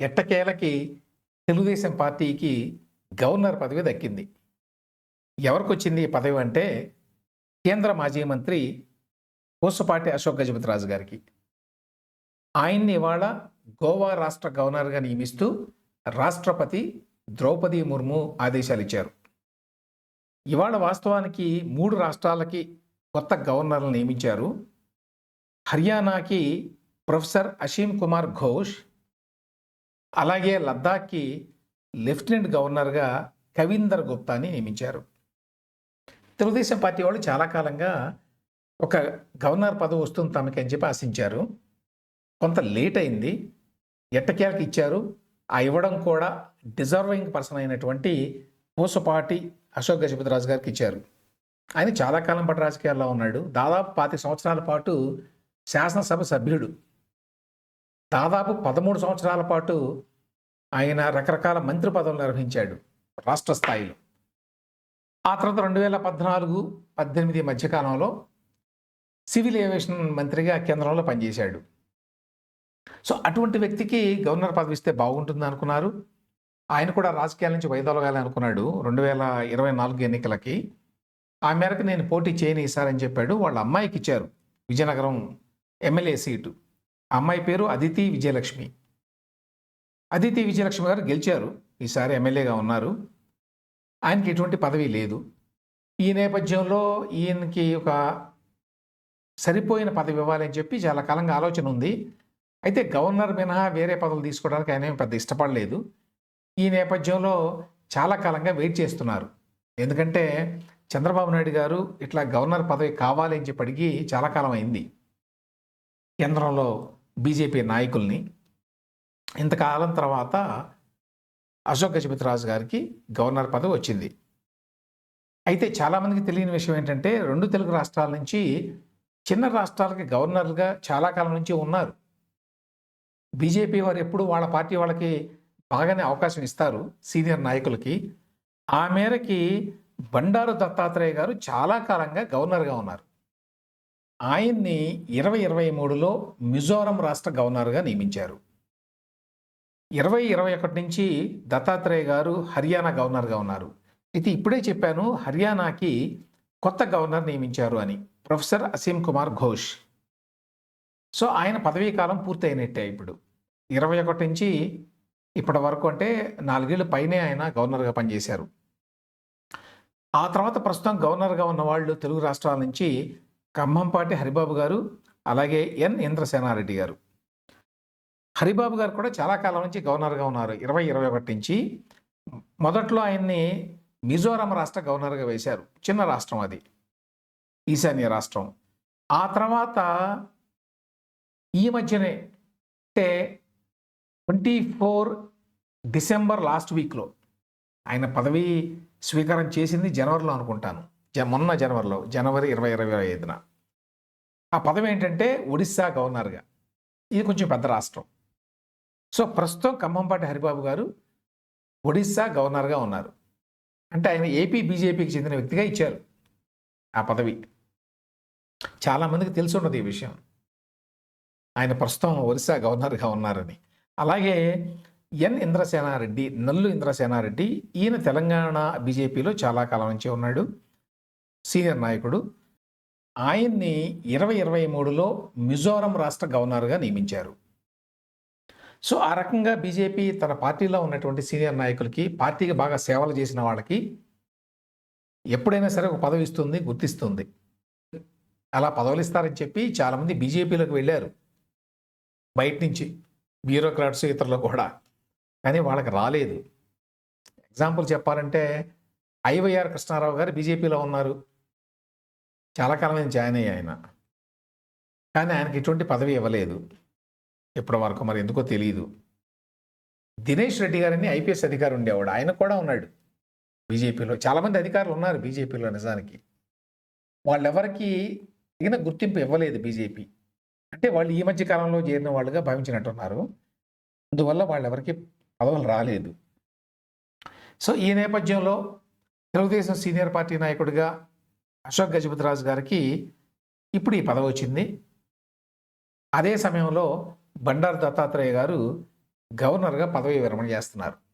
ఎట్టకేలకి తెలుగుదేశం పార్టీకి గవర్నర్ పదవి దక్కింది. ఎవరికి వచ్చింది ఈ పదవి అంటే కేంద్ర మాజీ మంత్రి పూసపాటి అశోక్ గజపతిరాజు గారికి. ఆయన్ని ఇవాళ గోవా రాష్ట్ర గవర్నర్గా నియమిస్తూ రాష్ట్రపతి ద్రౌపది ముర్ము ఆదేశాలు ఇచ్చారు. ఇవాళ వాస్తవానికి మూడు రాష్ట్రాలకి కొత్త గవర్నర్లు నియమించారు. హర్యానాకి ప్రొఫెసర్ అషీమ్ కుమార్ ఘోష్ అలాగే లద్దాఖ్కి లెఫ్టినెంట్ గవర్నర్గా కవీందర్ గుప్తాని నియమించారు. తెలుగుదేశం పార్టీ వాళ్ళు చాలా కాలంగా ఒక గవర్నర్ పదవి వస్తుంది తమకి అని చెప్పి ఆశించారు. కొంత లేట్ అయింది. ఎట్టకేలకు ఇచ్చారు. ఆ ఇవ్వడం కూడా డిజర్వింగ్ పర్సన్ అయినటువంటి పూసపాటి అశోక్ గజపతిరాజు గారికి ఇచ్చారు. ఆయన చాలా కాలం పాటు రాజకీయాల్లో ఉన్నాడు. దాదాపు పాతి సంవత్సరాల పాటు శాసనసభ సభ్యుడు. దాదాపు పదమూడు సంవత్సరాల పాటు ఆయన రకరకాల మంత్రి పదవులు నిర్వహించాడు రాష్ట్ర స్థాయిలో. ఆ తర్వాత రెండు వేల పద్నాలుగు పద్దెనిమిది మధ్యకాలంలో సివిల్ ఏవియేషన్ మంత్రిగా కేంద్రంలో పనిచేశాడు. సో అటువంటి వ్యక్తికి గవర్నర్ పదవి ఇస్తే బాగుంటుంది అనుకున్నారు. ఆయన కూడా రాజకీయాల నుంచి వైదొలగాలి అనుకున్నాడు రెండు వేల ఇరవై నాలుగు ఎన్నికలకి. ఆ మేరకు నేను పోటీ చేయని ఈసారని చెప్పాడు. వాళ్ళ అమ్మాయికి ఇచ్చారు విజయనగరం ఎమ్మెల్యే సీటు. అమ్మాయి పేరు అదితి విజయలక్ష్మి. అదితి విజయలక్ష్మి గారు గెలిచారు. ఈసారి ఎమ్మెల్యేగా ఉన్నారు. ఆయనకి ఎటువంటి పదవి లేదు. ఈ నేపథ్యంలో ఈయనకి ఒక సరిపోయిన పదవి ఇవ్వాలని చెప్పి చాలా కాలంగా ఆలోచన ఉంది. అయితే గవర్నర్ మినహా వేరే పదవులు తీసుకోవడానికి ఆయన ఏం పెద్ద ఇష్టపడలేదు. ఈ నేపథ్యంలో చాలా కాలంగా వెయిట్ చేస్తున్నారు. ఎందుకంటే చంద్రబాబు నాయుడు గారు ఇట్లా గవర్నర్ పదవి కావాలి అని చెప్పి అడిగి చాలా కాలం అయింది. కేంద్రంలో బీజేపీ నాయకుల్ని ఇంతకాలం తర్వాత అశోక్ గజపతిరాజు గారికి గవర్నర్ పదవి వచ్చింది. అయితే చాలామందికి తెలియని విషయం ఏంటంటే రెండు తెలుగు రాష్ట్రాల నుంచి చిన్న రాష్ట్రాలకి గవర్నర్గా చాలా కాలం నుంచి ఉన్నారు. బీజేపీ వారు ఎప్పుడు వాళ్ళ పార్టీ వాళ్ళకి బాగానే అవకాశం ఇస్తారు సీనియర్ నాయకులకి. ఆ మేరకి బండారు దత్తాత్రేయ గారు చాలా కాలంగా గవర్నర్గా ఉన్నారు. ఆయన్ని ఇరవై ఇరవై మూడులో మిజోరం రాష్ట్ర గవర్నర్గా నియమించారు. ఇరవై ఇరవై ఒకటి నుంచి దత్తాత్రేయ గారు హర్యానా గవర్నర్గా ఉన్నారు. అయితే ఇప్పుడే చెప్పాను హర్యానాకి కొత్త గవర్నర్ నియమించారు అని ప్రొఫెసర్ అసీమ్ కుమార్ ఘోష్. సో ఆయన పదవీ కాలం పూర్తయినట్టే ఇప్పుడు. ఇరవై ఒకటి నుంచి ఇప్పటి వరకు అంటే నాలుగేళ్ళ పైనే ఆయన గవర్నర్గా పనిచేశారు. ఆ తర్వాత ప్రస్తుతం గవర్నర్గా ఉన్న వాళ్ళు తెలుగు రాష్ట్రాల నుంచి ఖమ్మంపాటి హరిబాబు గారు అలాగే ఎన్. ఇంద్రసేనారెడ్డి గారు. హరిబాబు గారు కూడా చాలా కాలం నుంచి గవర్నర్గా ఉన్నారు. ఇరవై ఇరవై ఒకటి నుంచి మొదట్లో ఆయన్ని మిజోరాం రాష్ట్ర గవర్నర్గా వేశారు. చిన్న రాష్ట్రం అది. ఈశాన్య రాష్ట్రం. ఆ తర్వాత ఈ మధ్యనే అంటే ట్వంటీ ఫోర్ డిసెంబర్ లాస్ట్ వీక్లో ఆయన పదవి స్వీకారం చేసింది జనవరిలో అనుకుంటాను. జ మొన్న జనవరిలో జనవరి ఇరవై ఇరవై ఐదున. ఆ పదవి ఏంటంటే ఒడిస్సా గవర్నర్గా. ఇది కొంచెం పెద్ద రాష్ట్రం. సో ప్రస్తుతం ఖమ్మంపాటి హరిబాబు గారు ఒడిస్సా గవర్నర్గా ఉన్నారు. అంటే ఆయన ఏపీ బీజేపీకి చెందిన వ్యక్తిగా ఇచ్చారు ఆ పదవి. చాలామందికి తెలిసి ఉన్నది ఈ విషయం. ఆయన ప్రస్తుతం ఒరిస్సా గవర్నర్గా ఉన్నారని. అలాగే ఎన్ ఇంద్రసేనారెడ్డి నల్లు ఇంద్రసేనారెడ్డి ఈయన తెలంగాణ బీజేపీలో చాలా కాలం నుంచి ఉన్నాడు. సీనియర్ నాయకుడు. ఆయన్ని ఇరవై ఇరవై మూడులో మిజోరం రాష్ట్ర గవర్నర్గా నియమించారు. సో ఆ రకంగా బీజేపీ తన పార్టీలో ఉన్నటువంటి సీనియర్ నాయకులకి పార్టీకి బాగా సేవలు చేసిన వాళ్ళకి ఎప్పుడైనా సరే ఒక పదవి ఇస్తుంది గుర్తిస్తుంది. అలా పదవులు ఇస్తారని చెప్పి చాలామంది బీజేపీలోకి వెళ్ళారు. బయట నుంచి బ్యూరోక్రాట్స్ ఇతరులు కూడా. కానీ వాళ్ళకి రాలేదు. ఎగ్జాంపుల్ చెప్పాలంటే ఐవైఆర్ కృష్ణారావు గారు బీజేపీలో ఉన్నారు. చాలా కాలమైన జాయిన్ అయ్యి ఆయన. కానీ ఆయనకి ఎటువంటి పదవి ఇవ్వలేదు. ఇప్పటి వరకు మరి ఎందుకో తెలియదు దినేష్ రెడ్డి గారని ఐపీఎస్ అధికారి ఉండేవాడు. ఆయన కూడా ఉన్నాడు. బీజేపీలో చాలామంది అధికారులు ఉన్నారు బీజేపీలో నిజానికి. వాళ్ళెవరికి తగిన గుర్తింపు ఇవ్వలేదు బీజేపీ. అంటే వాళ్ళు ఈ మధ్య కాలంలో చేరిన వాళ్ళుగా భావించినట్టున్నారు. అందువల్ల వాళ్ళెవరికి పదవులు రాలేదు. సో ఈ నేపథ్యంలో తెలుగుదేశం సీనియర్ పార్టీ నాయకుడిగా అశోక్ గజపతిరాజు గారికి ఇప్పుడు ఈ పదవి వచ్చింది. అదే సమయంలో బండారు దత్తాత్రేయ గారు గవర్నర్గా పదవి విరమణ చేస్తున్నారు.